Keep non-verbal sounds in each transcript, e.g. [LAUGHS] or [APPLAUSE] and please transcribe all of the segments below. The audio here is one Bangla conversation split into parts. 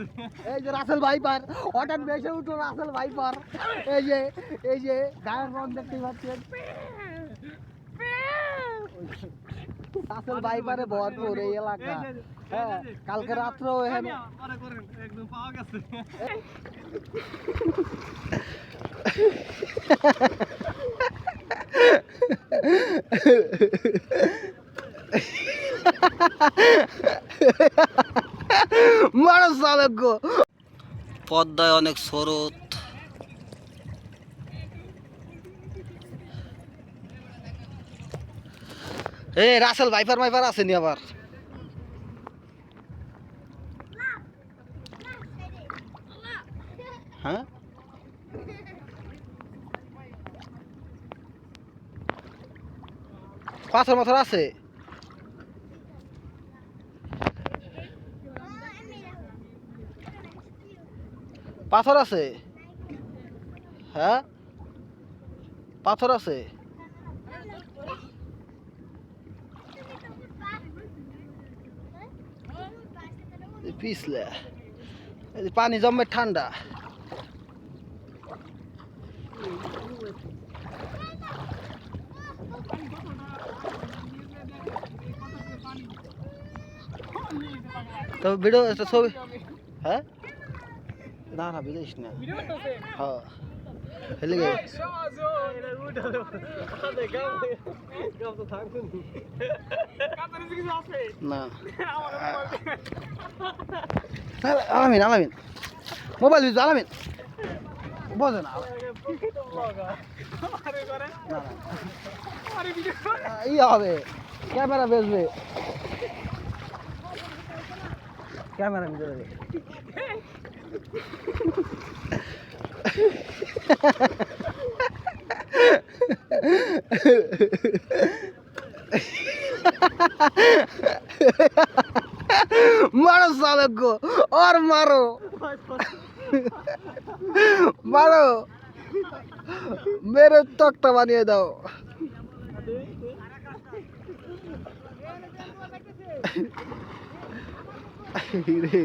গেছে [LAUGHS] এই যে রাসেল ভাইপার, হঠাৎ বেসে উঠো রাসেল ভাইপার। এই যে এই যে গায়ের রং দেখতে পাচ্ছেন। রাসেল ভাইপারে ভরপুর এই এলাকা। হ্যাঁ কালকে রাত্রেও এখানে পরে করেন একদম পাওয়া গেছে পদ্মায় অনেক স্রোত। এ রাসেল ভাইপার মাইপার আসেনি আবার। হ্যাঁ? পাথর মাথর আছে? পাথর আছে? হ্যাঁ? পাথর আছে? পিছলে। পানি জমে ঠান্ডা। তো ভিডিও ছবি হ্যাঁ? না না? বিদেশ না হ্যাঁ। হেলে গে। না। আলামিন আলামিন। মোবাইল বিজ আলামিন। বোঝে না। ই হবে। ক্যামেরা বেচবে ক্যামেরা ভিতরে मारो साले को और मारो। मारो। मेरे तख्ता बनिए दो रे।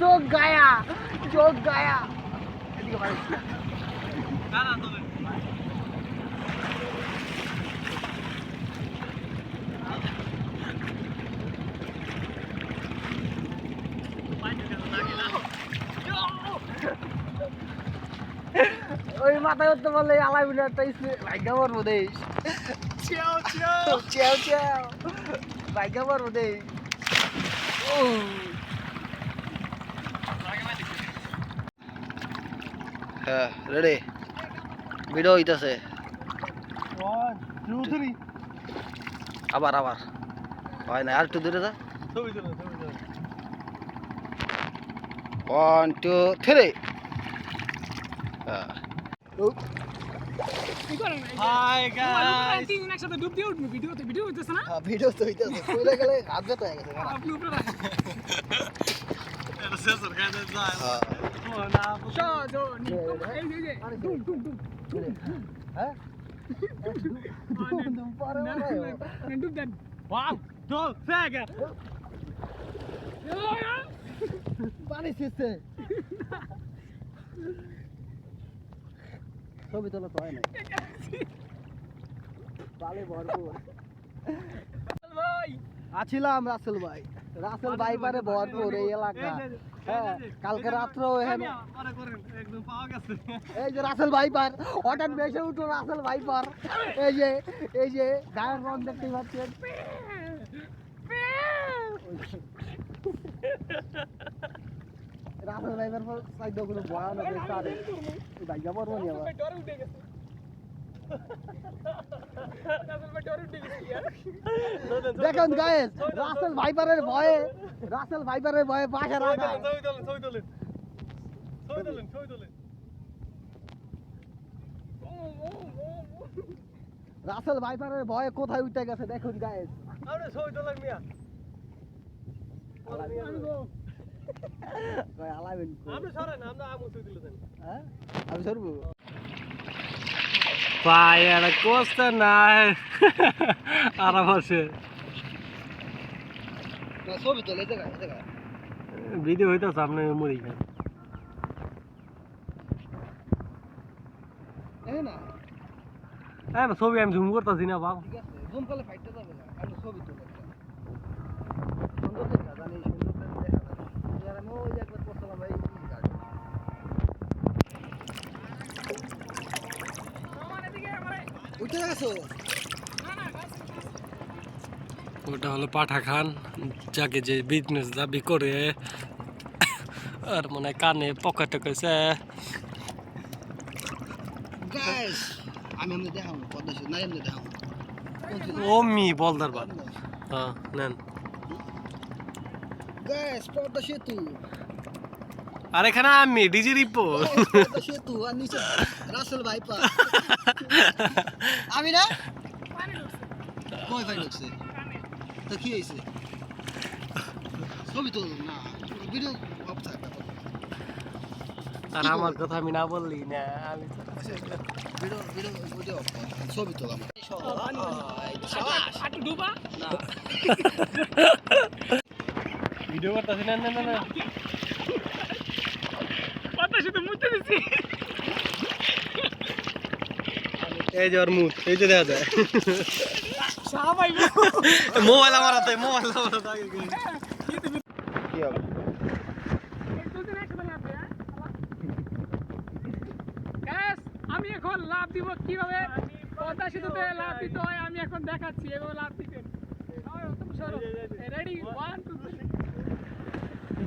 চোখ গায়া চোখ গায়া। ওই মাথায় বললে আলাই বিলে একটা ভাগ্যা পড়ব দেশ। চিয়াও চিয়াও চেও চেও ভাগ্যা পড়ব দেশ ও হ্যাঁ রেডি ভিডিও হইতাছে আবার আবার। হয় না আর একটু দূরে যা। ওয়ান টু থ্রি হ্যাঁ হাই গাইস একসাথে ডুব দিয়ে উঠবি ভিডিওতে ভিডিও হইতেছে না? ভিডিও তো হইতাছে কইলে গেলে হাত ব্যথা হয়ে গেছে আপনি উপরে এটা সেন্সর খাইতে যায় হ্যাঁ। ও না সজনি এই যে যে ডুম ডুম ডুম হ্যাঁ? না না না ডুব দেন। One two ফেগা। পানি ছিটছে ছবি তোলা তো হয় না পালে ভরপুর ভাই আছিলাম রাসেল ভাই রাসেল ভাই পারে ভরপুর এই এলাকা হ্যাঁ কালকে রাত্রেও এখানে পরে এই যে রাসেল ভাইপার হঠাৎ বেসে উঠো রাসেল ভাইপার এই যে এই যে গায়ের রং দেখতে পাচ্ছেন রাসেল ভাইপার সাইড ভয়ানক ভাইয়া পড়ব নি আবার ডরে উঠে গেছে রাসেল ভাই ডরে উঠে গেছে ইয়ার দেখুন গাইস রাসেল ভাইপারের ভয়ে রাসেল ভাইপারের ভয়ে পাশে রাখা। ছবি তোলেন ছবি তোলেন ছবি তোলেন ছবি তোলেন। রাসেল ভাইপারের ভয়ে কোথায় উঠে গেছে দেখুন গাইস আপনি ছবি তোলেন মিয়া। আমি গো কই আলাইবেন আপনি সরেন আমরা তুলে হ্যাঁ? আমি সরবো? পায়ের কষ্ট নাই। আরাম আছে ভিডিও হইতাছে আপনি মরি খান না। হ্যাঁ ছবি আমি ঝুম করতেছি না বাবা ঠিক আছে জুম করলে ফাইটটা যাবে না আমি ছবি। তুলে ওটা হলো পাঠা খান যাকে যে বিজনেস দাবি করে। আর মনে কানে পকেটে কইছে। আমি দেখাবো ও মি বলদার বাদ। হ্যাঁ নেন। গাইস পদ্মা সেতু আর এখানে আমি ডিজি রিপোর্ট পদ্মা সেতু আর নিচে রাসেল ভাইপা আমি না পানি কয় ভাই তো কি হয়েছে ছবি তো না ভিডিও অফ থাকবে আর আমার কথা আমি না বললি না আমি ভিডিও ভিডিও ভিডিও অফ ছবি ডুবা ভিডিও করতেছি না না না না। পাতা শুধু মুতে দিছি। এই যে ওর মুখ এই যে দেখা যায়। সাহাবাই মোবাইল আমার হাতে মোবাইল আমার হাতে কি হবে? গ্যাস আমি এখন লাভ দিব কীভাবে? পদ্মা সেতুতে লাভ দিতে হয় আমি এখন দেখাচ্ছি এভাবে লাভ দিতে। রেডি ওয়ান টু থ্রি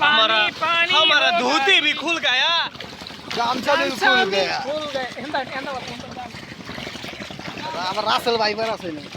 हमारा हमारा धोती भी खुल गया गामछा भी खुल गया खुल गया रासल भाई पर रासल नहीं